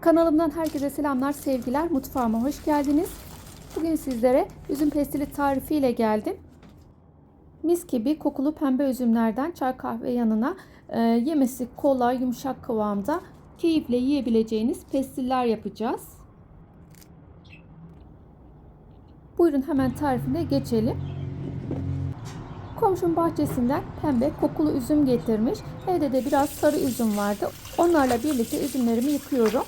Kanalımdan herkese selamlar, sevgiler. Mutfağıma hoş geldiniz. Bugün sizlere üzüm pestili tarifiyle geldim. Mis gibi kokulu pembe üzümlerden çay kahve yanına e, yemesi kolay, yumuşak kıvamda keyifle yiyebileceğiniz pestiller yapacağız. Buyurun hemen tarifine geçelim. Komşum bahçesinden pembe kokulu üzüm getirmiş. Evde de biraz sarı üzüm vardı. Onlarla birlikte üzümlerimi yıkıyorum.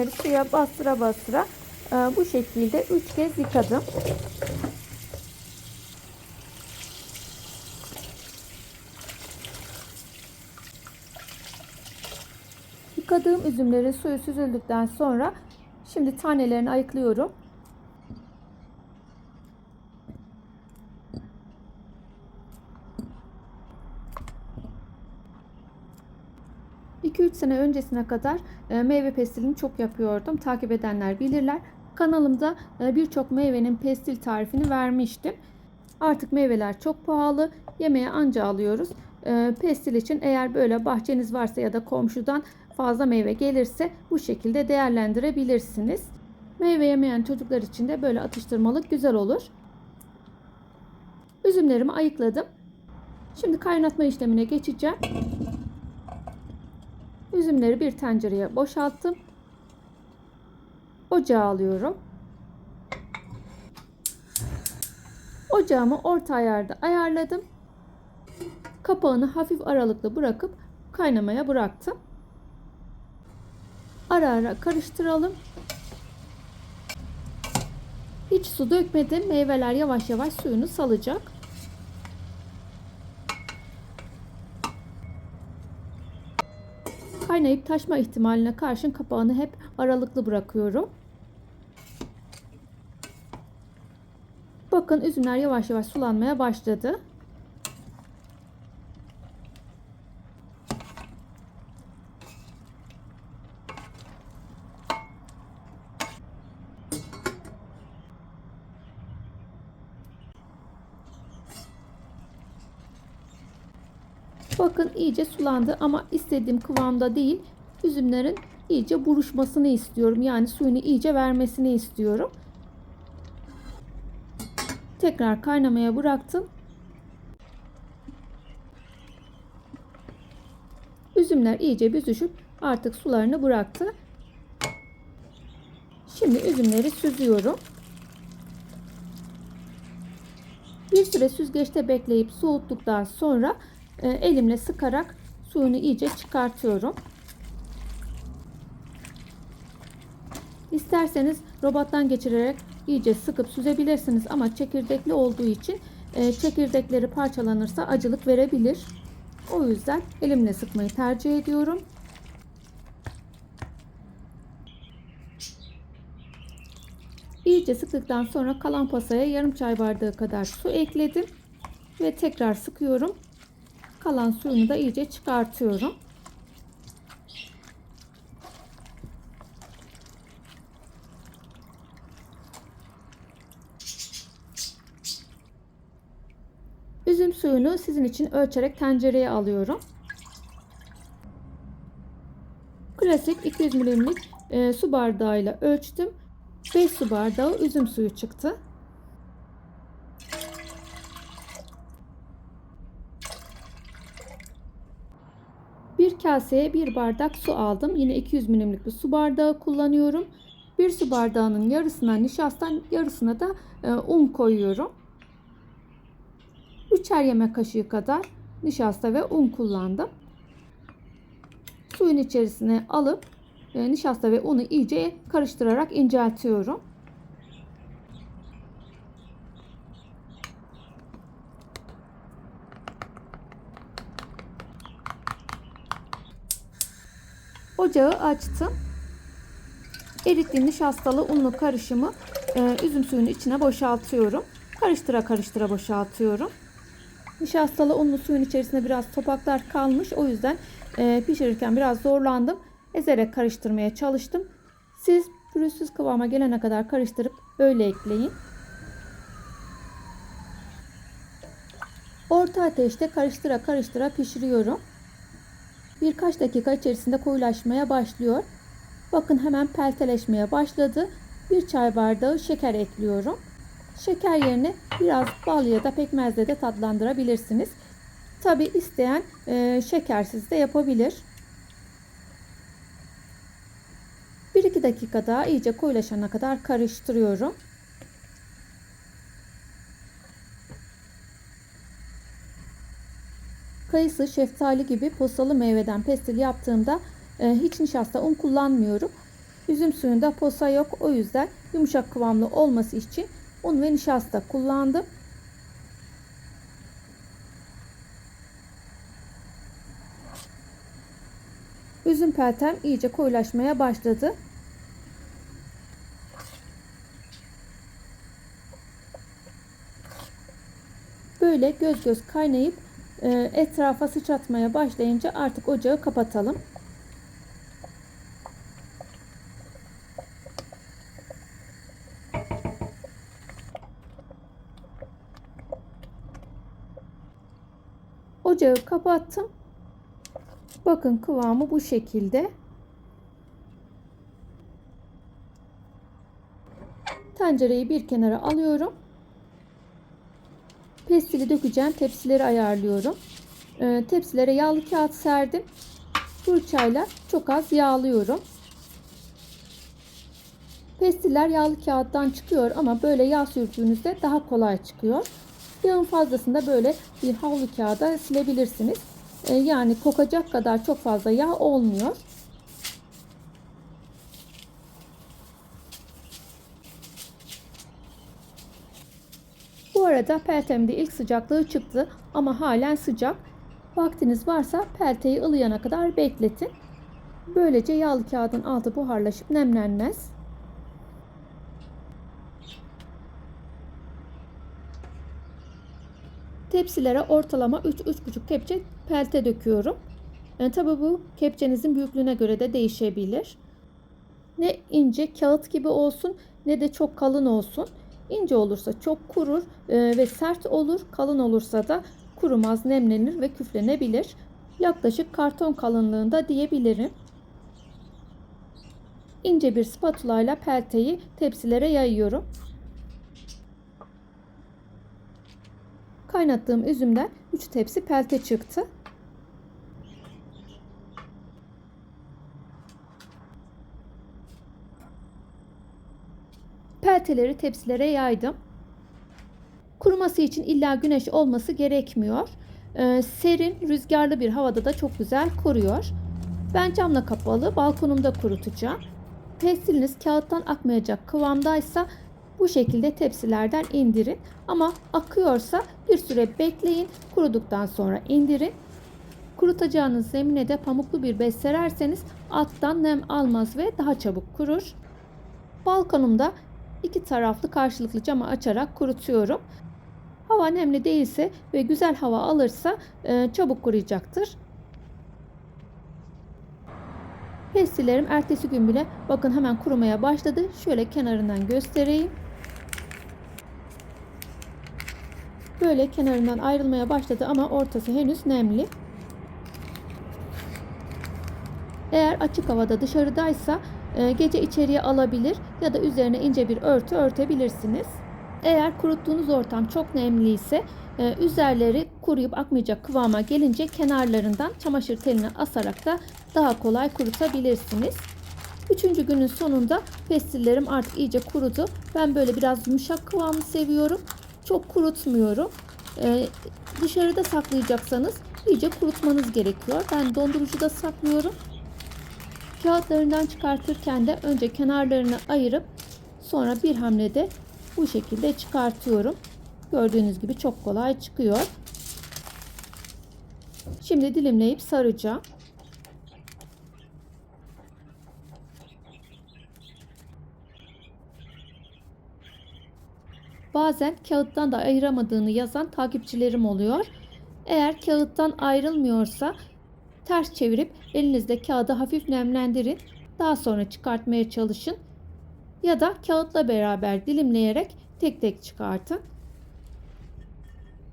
Üzümleri suya bastıra bastıra e, bu şekilde 3 kez yıkadım. Yıkadığım üzümlerin suyu süzüldükten sonra şimdi tanelerini ayıklıyorum. Sene öncesine kadar e, meyve pestilini çok yapıyordum. Takip edenler bilirler. Kanalımda e, birçok meyvenin pestil tarifini vermiştim. Artık meyveler çok pahalı. Yemeğe anca alıyoruz. E, pestil için eğer böyle bahçeniz varsa ya da komşudan fazla meyve gelirse bu şekilde değerlendirebilirsiniz. Meyve yemeyen çocuklar için de böyle atıştırmalık güzel olur. Üzümlerimi ayıkladım. Şimdi kaynatma işlemine geçeceğim. Üzümleri bir tencereye boşalttım. Ocağa alıyorum. Ocağımı orta ayarda ayarladım. Kapağını hafif aralıklı bırakıp kaynamaya bıraktım. Ara ara karıştıralım. Hiç su dökmedim. Meyveler yavaş yavaş suyunu salacak. Kaynayıp taşma ihtimaline karşın kapağını hep aralıklı bırakıyorum. Bakın üzümler yavaş yavaş sulanmaya başladı. Bakın iyice sulandı ama istediğim kıvamda değil. Üzümlerin iyice buruşmasını istiyorum. Yani suyunu iyice vermesini istiyorum. Tekrar kaynamaya bıraktım. Üzümler iyice büzüşüp artık sularını bıraktı. Şimdi üzümleri süzüyorum. Bir süre süzgeçte bekleyip soğuttuktan sonra elimle sıkarak suyunu iyice çıkartıyorum. İsterseniz robottan geçirerek iyice sıkıp süzebilirsiniz ama çekirdekli olduğu için e, çekirdekleri parçalanırsa acılık verebilir. O yüzden elimle sıkmayı tercih ediyorum. İyice sıktıktan sonra kalan pasaya yarım çay bardağı kadar su ekledim ve tekrar sıkıyorum. Kalan suyunu da iyice çıkartıyorum. Üzüm suyunu sizin için ölçerek tencereye alıyorum. Klasik 200 milimlik e, su bardağıyla ölçtüm. 5 su bardağı üzüm suyu çıktı. Bir kaseye bir bardak su aldım. Yine 200 milimlik bir su bardağı kullanıyorum. Bir su bardağının yarısına nişasta, yarısına da e, un koyuyorum. 3'er yemek kaşığı kadar nişasta ve un kullandım. Suyun içerisine alıp e, nişasta ve unu iyice karıştırarak inceltiyorum. Ocağı açtım. Erittiğim nişastalı unlu karışımı e, üzüm suyunun içine boşaltıyorum. Karıştıra karıştıra boşaltıyorum. Nişastalı unlu suyun içerisinde biraz topaklar kalmış. O yüzden e, pişirirken biraz zorlandım. Ezerek karıştırmaya çalıştım. Siz pürüzsüz kıvama gelene kadar karıştırıp öyle ekleyin. Orta ateşte karıştıra karıştıra pişiriyorum. Birkaç dakika içerisinde koyulaşmaya başlıyor. Bakın hemen pelteleşmeye başladı. Bir çay bardağı şeker ekliyorum. Şeker yerine biraz bal ya da pekmezle de tatlandırabilirsiniz. Tabi isteyen e, şekersiz de yapabilir. 1-2 dakika daha iyice koyulaşana kadar karıştırıyorum. Kayısı, şeftali gibi posalı meyveden pestil yaptığımda e, hiç nişasta un kullanmıyorum. Üzüm suyunda posa yok. O yüzden yumuşak kıvamlı olması için un ve nişasta kullandım. Üzüm peltem iyice koyulaşmaya başladı. Böyle göz göz kaynayıp etrafa sıçratmaya başlayınca artık ocağı kapatalım. Ocağı kapattım. Bakın kıvamı bu şekilde. Tencereyi bir kenara alıyorum. Pestili dökeceğim. Tepsileri ayarlıyorum. Ee, tepsilere yağlı kağıt serdim. Fırçayla çok az yağlıyorum. Pestiller yağlı kağıttan çıkıyor ama böyle yağ sürdüğünüzde daha kolay çıkıyor. Yağın fazlasını da böyle bir havlu kağıda silebilirsiniz. Ee, yani kokacak kadar çok fazla yağ olmuyor. Bu arada peltemde ilk sıcaklığı çıktı ama halen sıcak. Vaktiniz varsa pelteyi ılıyana kadar bekletin. Böylece yağlı kağıdın altı buharlaşıp nemlenmez. Tepsilere ortalama 3-3,5 kepçe pelte döküyorum. Yani tabi bu kepçenizin büyüklüğüne göre de değişebilir. Ne ince kağıt gibi olsun ne de çok kalın olsun. İnce olursa çok kurur e, ve sert olur. Kalın olursa da kurumaz, nemlenir ve küflenebilir. Yaklaşık karton kalınlığında diyebilirim. İnce bir spatula ile pelteyi tepsilere yayıyorum. Kaynattığım üzümden 3 tepsi pelte çıktı. Pelteleri tepsilere yaydım. Kuruması için illa güneş olması gerekmiyor. Ee, serin, rüzgarlı bir havada da çok güzel kuruyor. Ben camla kapalı balkonumda kurutacağım. Pestiliniz kağıttan akmayacak kıvamdaysa bu şekilde tepsilerden indirin. Ama akıyorsa bir süre bekleyin. Kuruduktan sonra indirin. Kurutacağınız zemine de pamuklu bir bez sererseniz alttan nem almaz ve daha çabuk kurur. Balkonumda iki taraflı karşılıklı camı açarak kurutuyorum. Hava nemli değilse ve güzel hava alırsa e, çabuk kuruyacaktır. Pestillerim ertesi gün bile bakın hemen kurumaya başladı. Şöyle kenarından göstereyim. Böyle kenarından ayrılmaya başladı ama ortası henüz nemli. Eğer açık havada dışarıdaysa gece içeriye alabilir ya da üzerine ince bir örtü örtebilirsiniz. Eğer kuruttuğunuz ortam çok nemli ise e, üzerleri kuruyup akmayacak kıvama gelince kenarlarından çamaşır teline asarak da daha kolay kurutabilirsiniz. Üçüncü günün sonunda pestillerim artık iyice kurudu. Ben böyle biraz yumuşak kıvamı seviyorum. Çok kurutmuyorum. Ee, dışarıda saklayacaksanız iyice kurutmanız gerekiyor. Ben dondurucuda saklıyorum. Kağıtlarından çıkartırken de önce kenarlarını ayırıp sonra bir hamlede bu şekilde çıkartıyorum. Gördüğünüz gibi çok kolay çıkıyor. Şimdi dilimleyip saracağım. Bazen kağıttan da ayıramadığını yazan takipçilerim oluyor. Eğer kağıttan ayrılmıyorsa ters çevirip elinizde kağıdı hafif nemlendirin. Daha sonra çıkartmaya çalışın. Ya da kağıtla beraber dilimleyerek tek tek çıkartın.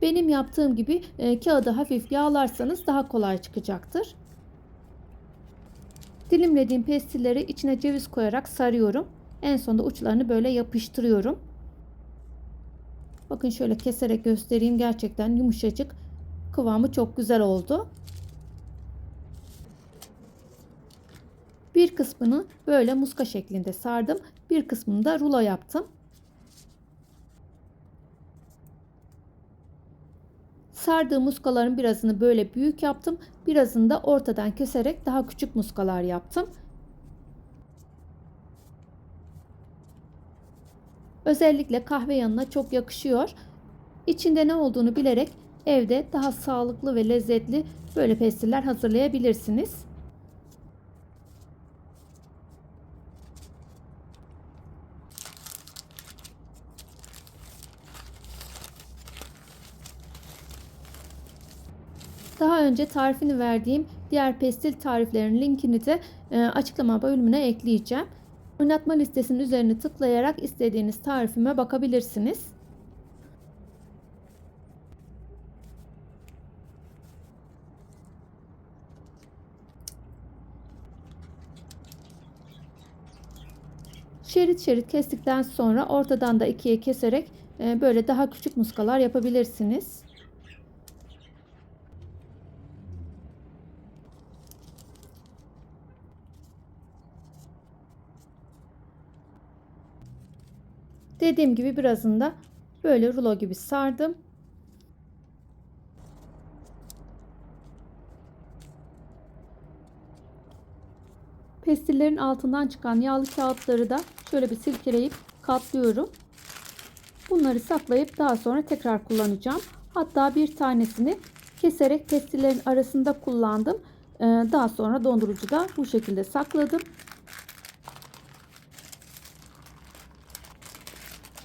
Benim yaptığım gibi e, kağıdı hafif yağlarsanız daha kolay çıkacaktır. Dilimlediğim pestilleri içine ceviz koyarak sarıyorum. En sonunda uçlarını böyle yapıştırıyorum. Bakın şöyle keserek göstereyim. Gerçekten yumuşacık. Kıvamı çok güzel oldu. Bir kısmını böyle muska şeklinde sardım. Bir kısmını da rulo yaptım. Sardığım muskaların birazını böyle büyük yaptım. Birazını da ortadan keserek daha küçük muskalar yaptım. Özellikle kahve yanına çok yakışıyor. İçinde ne olduğunu bilerek evde daha sağlıklı ve lezzetli böyle pestiller hazırlayabilirsiniz. Daha önce tarifini verdiğim diğer pestil tariflerinin linkini de e, açıklama bölümüne ekleyeceğim. Oynatma listesinin üzerine tıklayarak istediğiniz tarifime bakabilirsiniz. Şerit şerit kestikten sonra ortadan da ikiye keserek e, böyle daha küçük muskalar yapabilirsiniz. Dediğim gibi birazını da böyle rulo gibi sardım. Pestillerin altından çıkan yağlı kağıtları da şöyle bir silkeleyip katlıyorum. Bunları saklayıp daha sonra tekrar kullanacağım. Hatta bir tanesini keserek pestillerin arasında kullandım. Ee, daha sonra dondurucuda bu şekilde sakladım.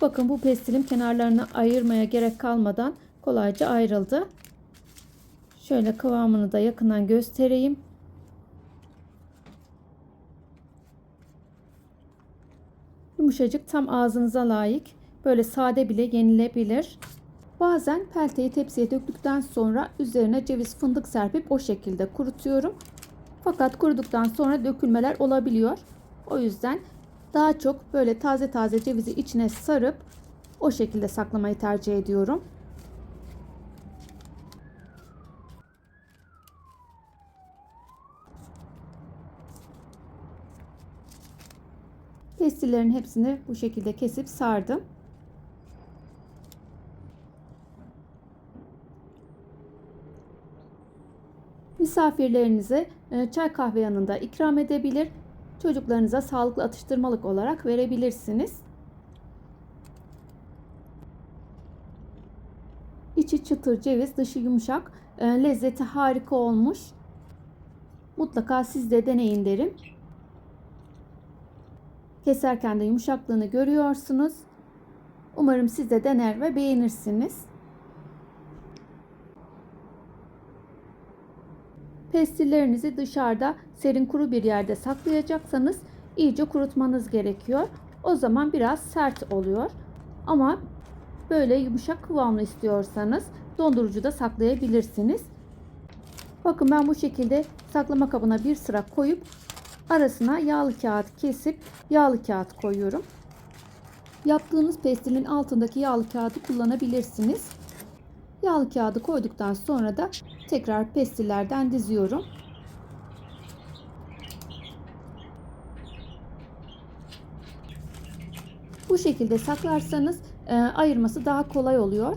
Bakın bu pestilim kenarlarını ayırmaya gerek kalmadan kolayca ayrıldı. Şöyle kıvamını da yakından göstereyim. Yumuşacık tam ağzınıza layık. Böyle sade bile yenilebilir. Bazen pelteyi tepsiye döktükten sonra üzerine ceviz fındık serpip o şekilde kurutuyorum. Fakat kuruduktan sonra dökülmeler olabiliyor. O yüzden daha çok böyle taze taze cevizi içine sarıp o şekilde saklamayı tercih ediyorum. Pestillerin hepsini bu şekilde kesip sardım. Misafirlerinize e, çay kahve yanında ikram edebilir çocuklarınıza sağlıklı atıştırmalık olarak verebilirsiniz. İçi çıtır ceviz, dışı yumuşak, e, lezzeti harika olmuş. Mutlaka siz de deneyin derim. Keserken de yumuşaklığını görüyorsunuz. Umarım siz de dener ve beğenirsiniz. Pestillerinizi dışarıda serin kuru bir yerde saklayacaksanız iyice kurutmanız gerekiyor. O zaman biraz sert oluyor. Ama böyle yumuşak kıvamlı istiyorsanız dondurucuda saklayabilirsiniz. Bakın ben bu şekilde saklama kabına bir sıra koyup arasına yağlı kağıt kesip yağlı kağıt koyuyorum. Yaptığınız pestilin altındaki yağlı kağıdı kullanabilirsiniz. Yağlı kağıdı koyduktan sonra da tekrar pestillerden diziyorum. Bu şekilde saklarsanız e, ayırması daha kolay oluyor.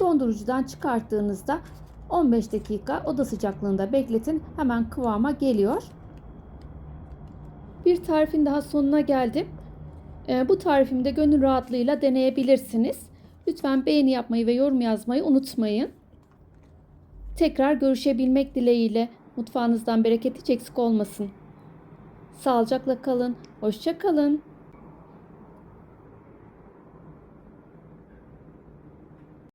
Dondurucudan çıkarttığınızda 15 dakika oda sıcaklığında bekletin. Hemen kıvama geliyor. Bir tarifin daha sonuna geldim. E, bu tarifimi de gönül rahatlığıyla deneyebilirsiniz. Lütfen beğeni yapmayı ve yorum yazmayı unutmayın. Tekrar görüşebilmek dileğiyle mutfağınızdan bereket hiç eksik olmasın. Sağlıcakla kalın, hoşça kalın.